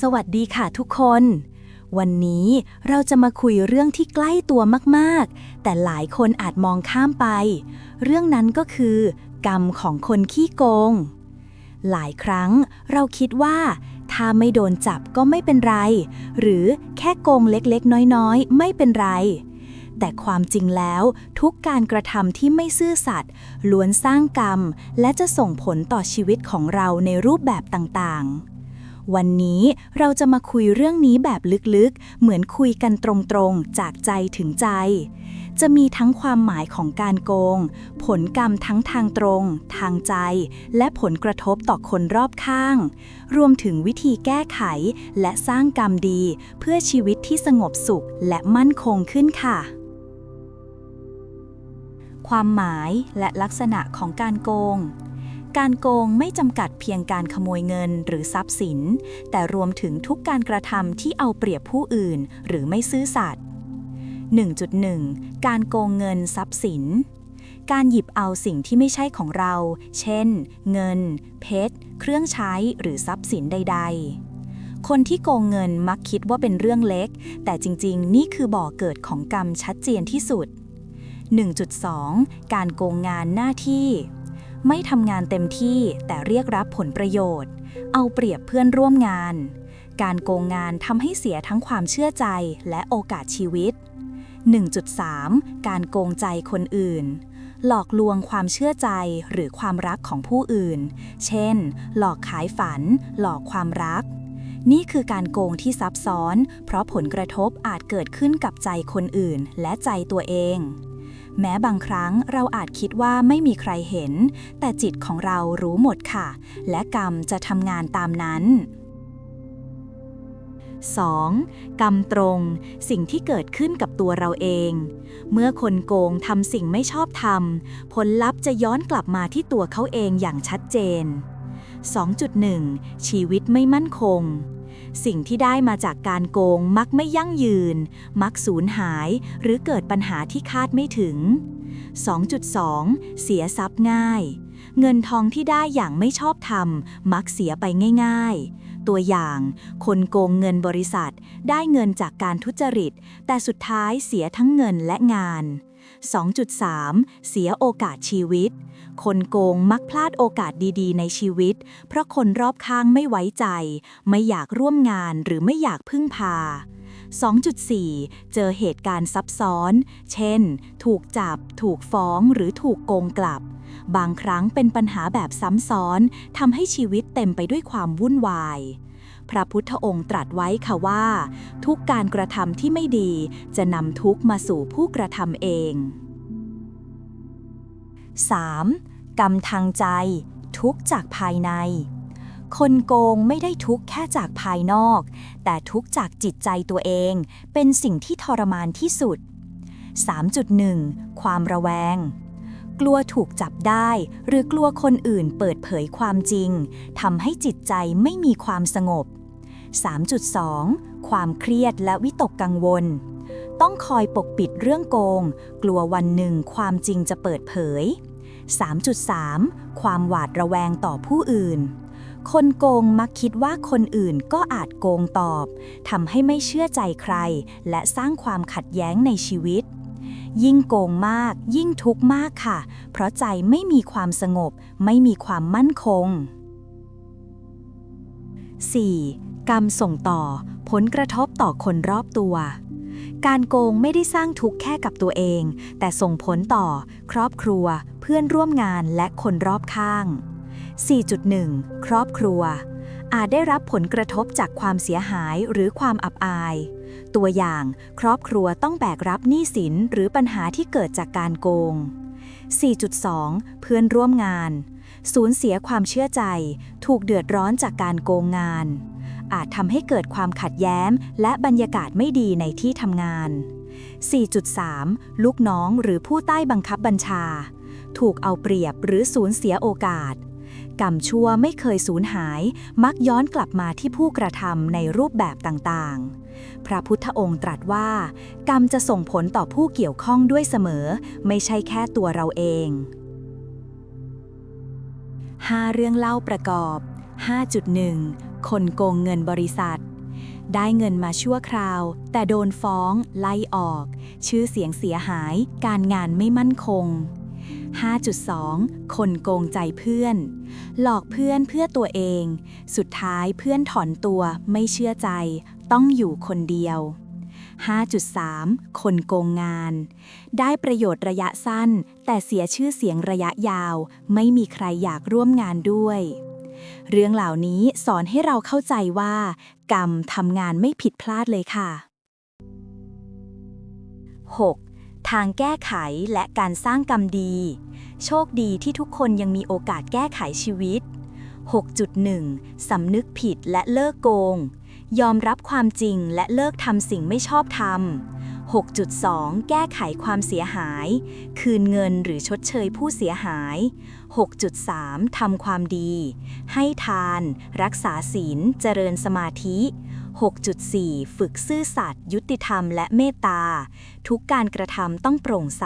สวัสดีค่ะทุกคน วันนี้เราจะมาคุยเรื่องที่ใกล้ตัวมากๆ แต่หลายคนอาจมองข้ามไป เรื่องนั้นก็คือ กรรมของคนขี้โกง หลายครั้งเราคิดว่า ถ้าไม่โดนจับก็ไม่เป็นไร หรือแค่โกงเล็กๆ น้อยๆ ไม่เป็นไร แต่ความจริงแล้วทุกการกระทำที่ไม่ซื่อสัตย์ล้วนสร้างกรรม และจะส่งผลต่อชีวิตของเราในรูปแบบต่างๆ วันนี้เราจะมาคุยเรื่องนี้แบบลึกๆ เหมือนคุยกันตรงๆ จากใจถึงใจ จะมีทั้งความหมายของการโกง ผลกรรมทั้งทางตรง ทางใจ และผลกระทบต่อคนรอบข้าง รวมถึงวิธีแก้ไข และสร้างกรรมดี เพื่อชีวิตที่สงบสุขและมั่นคงขึ้นค่ะความหมายและลักษณะของการโกง การโกงไม่จำกัดเพียงการขโมยเงินหรือทรัพย์สิน แต่รวมถึงทุกการกระทำที่เอาเปรียบผู้อื่น หรือไม่ซื่อสัตย์ 1.1 การโกงเงินทรัพย์สิน การหยิบเอาสิ่งที่ไม่ใช่ของเรา เช่น เงิน เพชร เครื่องใช้ หรือทรัพย์สินใด ๆคนที่โกงเงินมักคิดว่าเป็นเรื่องเล็ก แต่จริงๆ นี่คือบ่อเกิดของกรรมชัดเจนที่สุด 1.2 การโกงงานหน้าที่ ไม่ทำงานเต็มที่แต่เรียกรับผลประโยชน์ เอาเปรียบเพื่อนร่วมงาน การโกงงานทำให้เสียทั้งความเชื่อใจและโอกาสชีวิต 1.3 การโกงใจคนอื่น หลอกลวงความเชื่อใจหรือความรักของผู้อื่น เช่น หลอกขายฝัน หลอกความรัก นี่คือการโกงที่ซับซ้อน เพราะผลกระทบอาจเกิดขึ้นกับใจคนอื่นและใจตัวเอง แม้บางครั้งเราอาจคิดว่าไม่มีใครเห็น แต่จิตของเรารู้หมดค่ะ และกรรมจะทำงานตามนั้น 2. กรรมตรง สิ่งที่เกิดขึ้นกับตัวเราเอง เมื่อคนโกงทำสิ่งไม่ชอบธรรมผลลัพธ์จะย้อนกลับมาที่ตัวเขาเองอย่างชัดเจน 2.1 ชีวิตไม่มั่นคง สิ่งที่ได้มาจากการโกงมักไม่ยั่งยืน มักสูญหาย หรือเกิดปัญหาที่คาดไม่ถึง 2.2 เสียทรัพย์ง่าย เงินทองที่ได้อย่างไม่ชอบธรรม มักเสียไปง่าย ๆ ตัวอย่าง คนโกงเงินบริษัท ได้เงินจากการทุจริต แต่สุดท้ายเสียทั้งเงินและงาน 2.3 เสียโอกาสชีวิต คนโกงมักพลาดโอกาสดีๆ ในชีวิต เพราะคนรอบข้างไม่ไว้ใจ ไม่อยากร่วมงานหรือไม่อยากพึ่งพา 2.4 เจอเหตุการณ์ซับซ้อน เช่น ถูกจับ ถูกฟ้องหรือถูกโกงกลับ บางครั้งเป็นปัญหาแบบซ้ำซ้อนทำให้ชีวิตเต็มไปด้วยความวุ่นวาย พระพุทธองค์ตรัสไว้ค่ะว่า ทุกการกระทำที่ไม่ดีจะนำทุกมาสู่ผู้กระทำเอง 3. กรรมทางใจ ทุกจากภายใน คนโกงไม่ได้ทุกแค่จากภายนอก แต่ทุกจากจิตใจตัวเอง เป็นสิ่งที่ทรมานที่สุด 3.1 ความระแวง กลัวถูกจับได้ หรือกลัวคนอื่นเปิดเผยความจริงทำให้จิตใจไม่มีความสงบ 3.2 ความเครียดและวิตกกังวล ต้องคอยปกปิดเรื่องโกง กลัววันหนึ่งความจริงจะเปิดเผย 3.3 ความหวาดระแวงต่อผู้อื่น คนโกงมักคิดว่าคนอื่นก็อาจโกงตอบทำให้ไม่เชื่อใจใคร และสร้างความขัดแย้งในชีวิตยิ่งโกงมากยิ่งทุกข์มากค่ะ เพราะใจไม่มีความสงบ ไม่มีความมั่นคง 4. กรรมส่งต่อ ผลกระทบต่อคนรอบตัว การโกงไม่ได้สร้างทุกข์แค่กับตัวเอง แต่ส่งผลต่อ ครอบครัว เพื่อนร่วมงานและคนรอบข้าง 4.1 ครอบครัว อาจได้รับผลกระทบจากความเสียหายหรือความอับอาย ตัวอย่างครอบครัวต้องแบกรับหนี้สินหรือปัญหาที่เกิดจากการโกง 4.2 เพื่อนร่วมงาน สูญเสียความเชื่อใจ ถูกเดือดร้อนจากการโกงงาน อาจทำให้เกิดความขัดแย้งและบรรยากาศไม่ดีในที่ทำงาน 4.3 ลูกน้องหรือผู้ใต้บังคับบัญชา ถูกเอาเปรียบหรือสูญเสียโอกาส กรรมชั่วไม่เคยสูญหาย มักย้อนกลับมาที่ผู้กระทำในรูปแบบต่างๆ พระพุทธองค์ตรัสว่า กรรมจะส่งผลต่อผู้เกี่ยวข้องด้วยเสมอ ไม่ใช่แค่ตัวเราเอง5เรื่องเล่าประกอบ 5.1 คนโกงเงินบริษัท ได้เงินมาชั่วคราว แต่โดนฟ้อง ไล่ออก ชื่อเสียงเสียหาย การงานไม่มั่นคง 5.2 คนโกงใจเพื่อน หลอกเพื่อนเพื่อตัวเอง สุดท้ายเพื่อนถอนตัวไม่เชื่อใจ ต้องอยู่คนเดียว 5.3 คนโกงงาน ได้ประโยชน์ระยะสั้น แต่เสียชื่อเสียงระยะยาว ไม่มีใครอยากร่วมงานด้วย เรื่องเหล่านี้สอนให้เราเข้าใจว่า กรรมทำงานไม่ผิดพลาดเลยค่ะ 6. ทางแก้ไขและการสร้างกรรมดี โชคดีที่ทุกคนยังมีโอกาสแก้ไขชีวิต 6.1 สำนึกผิดและเลิกโกง ยอมรับความจริงและเลิกทำสิ่งไม่ชอบธรรม 6.2 แก้ไขความเสียหาย คืนเงินหรือชดเชยผู้เสียหาย 6.3 ทำความดี ให้ทาน รักษาศีล เจริญสมาธิ 6.4 ฝึกซื่อสัตย์ยุติธรรมและเมตตา ทุกการกระทำต้องโปร่งใส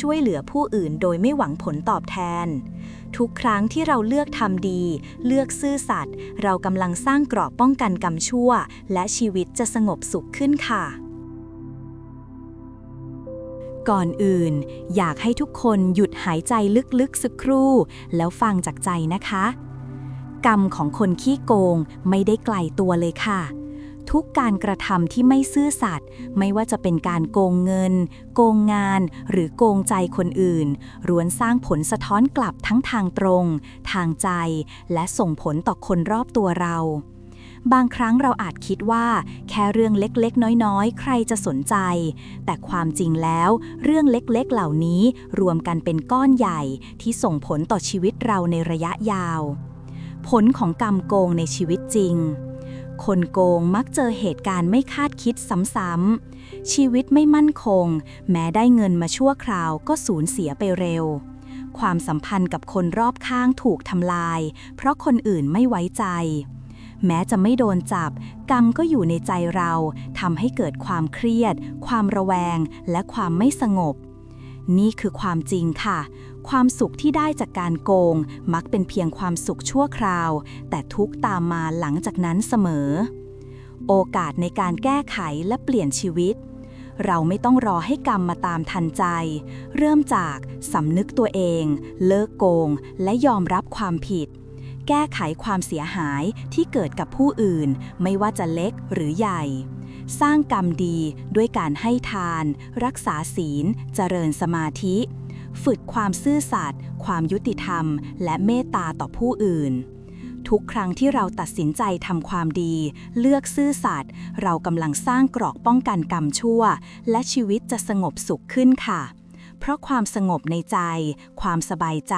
ช่วยเหลือผู้อื่นโดยไม่หวังผลตอบแทน ทุกครั้งที่เราเลือกทำดี เลือกซื่อสัตย์เรากำลังสร้างกรอบป้องกันกรรมชั่ว และชีวิตจะสงบสุขขึ้นค่ะ ก่อนอื่น อยากให้ทุกคนหยุดหายใจลึกๆสักครู่ แล้วฟังจากใจนะคะ กรรมของคนขี้โกงไม่ได้ไกลตัวเลยค่ะ ทุกการกระทำที่ไม่ซื่อสัตย์ไม่ว่าจะเป็นการโกงเงิน โกงงาน หรือโกงใจคนอื่นล้วนสร้างผลสะท้อนกลับทั้งทางตรง ทางใจ และส่งผลต่อคนรอบตัวเรา บางครั้งเราอาจคิดว่า แค่เรื่องเล็กๆ น้อยๆ ใครจะสนใจ แต่ความจริงแล้ว เรื่องเล็กๆเหล่านี้รวมกันเป็นก้อนใหญ่ที่ส่งผลต่อชีวิตเราในระยะยาว ผลของกรรมโกงในชีวิตจริง คนโกงมักเจอเหตุการณ์ไม่คาดคิดซ้ำๆชีวิตไม่มั่นคง แม้ได้เงินมาชั่วคราวก็สูญเสียไปเร็วความสัมพันธ์กับคนรอบข้างถูกทำลาย เพราะคนอื่นไม่ไว้ใจ แม้จะไม่โดนจับ กรรมก็อยู่ในใจเราทำให้เกิดความเครียด ความระแวง และความไม่สงบ นี่คือความจริงค่ะ ความสุขที่ได้จากการโกง มักเป็นเพียงความสุขชั่วคราว แต่ทุกตามมาหลังจากนั้นเสมอ โอกาสในการแก้ไขและเปลี่ยนชีวิตเราไม่ต้องรอให้กรรมมาตามทันใจ เริ่มจากสำนึกตัวเอง เลิกโกง และยอมรับความผิด แก้ไขความเสียหายที่เกิดกับผู้อื่น ไม่ว่าจะเล็กหรือใหญ่ สร้างกรรมดีด้วยการให้ทาน รักษาศีล เจริญสมาธิ ฝึกความซื่อสัตย์ความยุติธรรม และเมตตาต่อผู้อื่นทุกครั้งที่เราตัดสินใจทำความดี เลือกซื่อสัตย์เรากำลังสร้างกรอกป้องกันกรรมชั่ว และชีวิตจะสงบสุขขึ้นค่ะ เพราะความสงบในใจ ความสบายใจ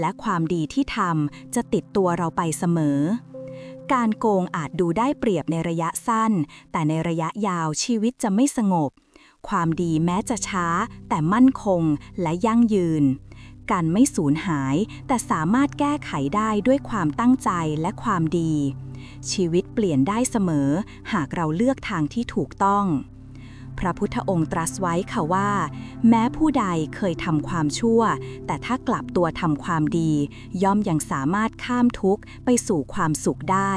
และความดีที่ทำจะติดตัวเราไปเสมอ การโกงอาจดูได้เปรียบในระยะสั้น แต่ในระยะยาวชีวิตจะไม่สงบ ความดีแม้จะช้า แต่มั่นคงและยั่งยืน การไม่สูญหาย แต่สามารถแก้ไขได้ด้วยความตั้งใจและความดี ชีวิตเปลี่ยนได้เสมอ หากเราเลือกทางที่ถูกต้อง พระพุทธองค์ตรัสไว้ค่ะว่า แม้ผู้ใดเคยทำความชั่ว แต่ถ้ากลับตัวทำความดี ย่อมยังสามารถข้ามทุกข์ไปสู่ความสุขได้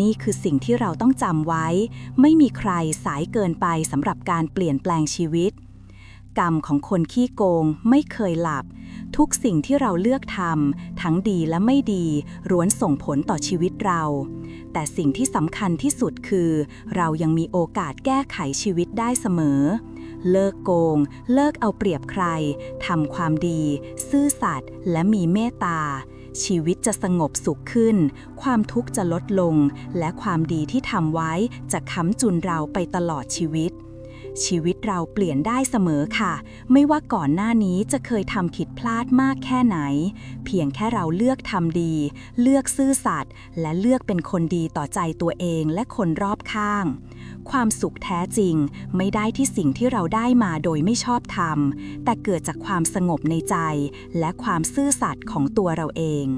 นี่คือสิ่งที่เราต้องจำไว้ ไม่มีใครสายเกินไปสำหรับการเปลี่ยนแปลงชีวิต กรรมของคนขี้โกงไม่เคยหลับ ทุกสิ่งที่เราเลือกทำทั้งดีและไม่ดีร้วนส่งผลต่อชีวิตเรา แต่สิ่งที่สำคัญที่สุดคือ เรายังมีโอกาสแก้ไขชีวิตได้เสมอ เลิกโกง เลิกเอาเปรียบใครทำความดี ซื่อสัตย์และมีเมตตาชีวิตจะสงบสุขขึ้น ความทุกข์จะลดลง และความดีที่ทำไว้จะค้ำจุนเราไปตลอดชีวิต ชีวิตเราเปลี่ยนได้เสมอค่ะ ไม่ว่าก่อนหน้านี้จะเคยทำผิดพลาดมากแค่ไหน เพียงแค่เราเลือกทำดี เลือกซื่อสัตย์ และเลือกเป็นคนดีต่อใจตัวเองและคนรอบข้าง ความสุขแท้จริง ไม่ได้ที่สิ่งที่เราได้มาโดยไม่ชอบธรรมแต่เกิดจากความสงบในใจ และความซื่อสัตย์ของตัวเราเอง